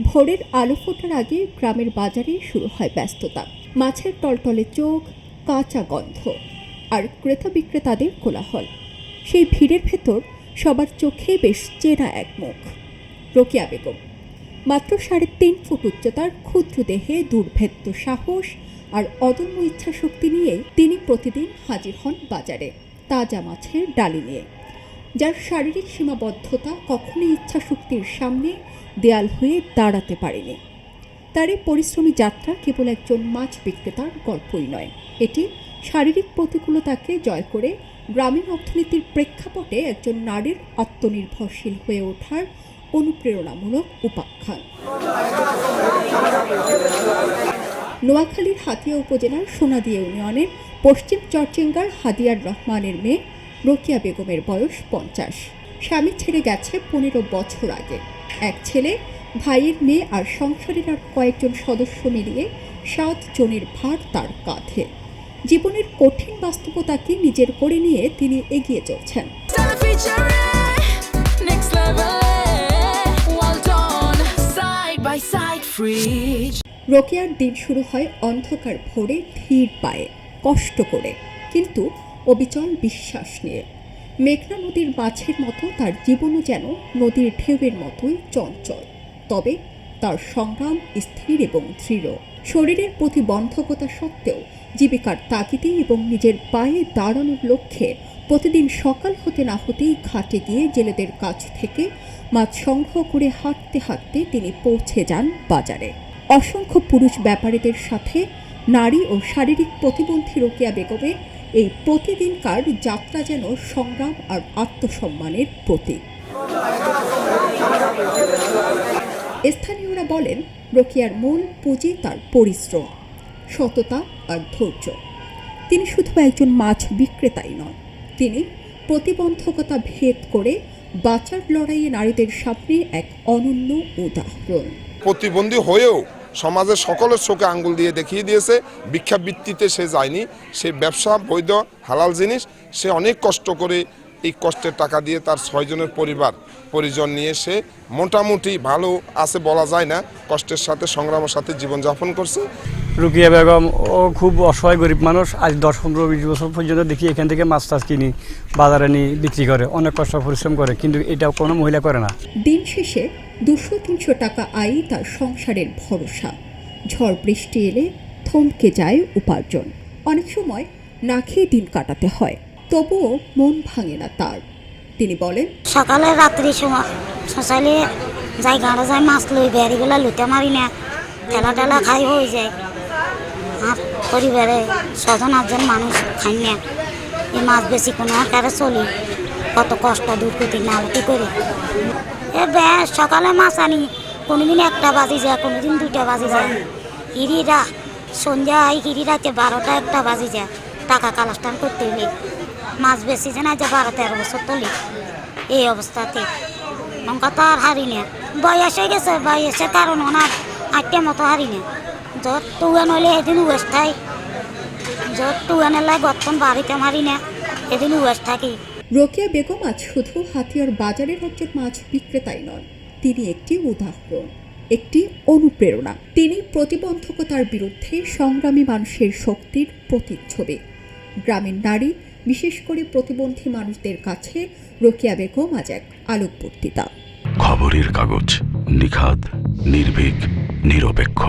ভোরের আলো ফোটার আগে গ্রামের বাজারে শুরু হয় ব্যস্ততা। মাছের টলটলে চোখ, কাঁচা গন্ধ আর ক্রেতা বিক্রেতাদের কোলাহল। সেই ভিড়ের ভেতর সবার চোখে বেশ চেনা এক মুখ, রোকিয়া বেগম। মাত্র সাড়ে তিন ফুট উচ্চতার ক্ষুদ্র দেহে দুর্ভেদ্য সাহস আর অদম্য ইচ্ছাশক্তি নিয়ে তিনি প্রতিদিন হাজির হন বাজারে, তাজা মাছের ডালি নিয়ে। যার শারীরিক সীমাবদ্ধতা কখনোই ইচ্ছাশক্তির সামনে দেয়াল হয়ে দাঁড়াতে পারেনি। তার এই পরিশ্রমী যাত্রা কেবল একজন মাছ বিক্রেতার গল্পই নয়। এটি শারীরিক প্রতিকূলতাকে জয় করে গ্রামীণ অর্থনীতির প্রেক্ষাপটে একজন নারীর আত্মনির্ভরশীল হয়ে ওঠার অনুপ্রেরণামূলক উপাখ্যান। নোয়াখালীর হাতিয়া উপজেলার সোনাদিয়া ইউনিয়নের পশ্চিম চরচেঙ্গার হাদিয়ার রহমানের মেয়ে রোকিয়া বেগমের বয়স পঞ্চাশ। স্বামী ছেড়ে গেছে পনেরো বছর আগে। এক ছেলে ভাইয়ের মেয়ে আর সংসারের আর কয়েকজন সদস্য মিলিয়ে সাত জনের ভার তার কাঁধে। জীবনের কঠিন বাস্তবতাকে নিজের করে নিয়ে তিনি এগিয়ে চলছেন. রোকেয়ার দিন শুরু হয় অন্ধকার ভোরে ধীর পায়ে কষ্ট করে। কিন্তু অবিচল বিশ্বাস নিয়ে। মেঘনা নদীর মাছের মতো তার জীবনও যেন নদীর ঢেউয়ের মতোই চঞ্চল। তবে তার সংগ্রাম স্থির এবং দৃঢ়। শরীরের প্রতিবন্ধকতা সত্ত্বেও জীবিকার তাগিদে এবং নিজের পায়ে দাঁড়ানোর লক্ষ্যে প্রতিদিন সকাল হতে না হতেই ঘাটে গিয়ে জেলেদের কাছ থেকে মাছ সংগ্রহ করে হাঁটতে হাঁটতে তিনি পৌঁছে যান বাজারে। অসংখ্য পুরুষ ব্যাপারীদের সাথে নারী ও শারীরিক প্রতিবন্ধী রোকেয়া বেগমের এই প্রতিদিনকার যাত্রা যেন সংগ্রাম আর আত্মসম্মানের প্রতীক। স্থানীয়রা বলেন, রোকিয়ার মূল পুঁজি তার পরিশ্রম, সততা আর ধৈর্য। তিনি শুধু একজন মাছ বিক্রেতাই নন, তিনি প্রতিবন্ধকতা ভেদ করে বাঁচার লড়াইয়ে নারীদের সামনে এক অনন্য উদাহরণ। প্রতিবন্ধী হয়েও সমাজের সকলের চোখে আঙ্গুল দিয়ে দেখিয়ে দিয়েছে। ভিক্ষাবৃত্তিতে সে যায়নি। সে ব্যবসা, বৈধ, হালাল জিনিস, সে অনেক কষ্ট করে এই কষ্টের টাকা দিয়ে তার ছয়জনের পরিবার, পরিজন নিয়ে সে মোটামুটি ভালো আছে বলা যায় না। কষ্টের সাথে সংগ্রামের সাথে জীবনযাপন করছে। রুকিয়া বেগম ও খুব অসহায় গরিব মানুষ। আজ দশ পনেরো বিশ বছর পর্যন্ত দেখি এখান থেকে মাছ টাছ কিনি বাজারে নিয়ে বিক্রি করে অনেক কষ্ট পরিশ্রম করে কিন্তু এটা কোনো মহিলা করে না। দিন শেষে দুশো তিনশো টাকা আয় তার সংসারের ভরসা। ঝড় বৃষ্টি এলে থমকে যায় উপার্জন। অনেক সময় না খেয়ে দিন কাটাতে হয় তবুও মন ভাঙে না তার। তিনি বলেন সকালে রাত্রি সময় সকালে যাই গাঁড়া যাই মাছ লই বেড়িগুলা লুটে মারি না ঠেলা ঠেলা খাই হয়ে যায়। আর পরিবারে ছজন আটজন মানুষ খাই না। এই মাছ বেশি কোনো আকারে চলি। কত কষ্ট দূর করতে না কি করে। এ বেশ সকালে মাছ আনি। কোনোদিন একটা বাজি যায়, কোনোদিন দুইটা বাজি যায়। হিরিরা সন্ধ্যা হয় হিরি রাতে বারোটা একটা বাজি যায়। টাকা কালাস্টান করতে হলে মাছ বেশি যে না যে বারো তেরো বছর তলি। এই অবস্থাতে নৌকা তো আর হারি না। বয়স হয়ে গেছে, বয়সের কারণ ওনার আটটা মতো হারি না। যত টুয়ান হলে এদিন ওয়েস্ট থাই। যত টুয়ানের লাই গতন বাড়িতে মারি না এদিন থাকি। রোকেয়া বেগম আজ শুধু হাতিয়ার বাজারের একজন মাছ বিক্রেতাই নন তিনি একটি উদাহরণ একটি অনুপ্রেরণা। তিনি প্রতিবন্ধকতার বিরুদ্ধে সংগ্রামী মানুষের শক্তির প্রতিচ্ছবি। গ্রামের নারী বিশেষ করে প্রতিবন্ধী মানুষদের কাছে রোকেয়া বেগম আজ এক আলোকবর্তিতা। খবরের কাগজ নিখাদ নির্ভীক নিরপেক্ষ।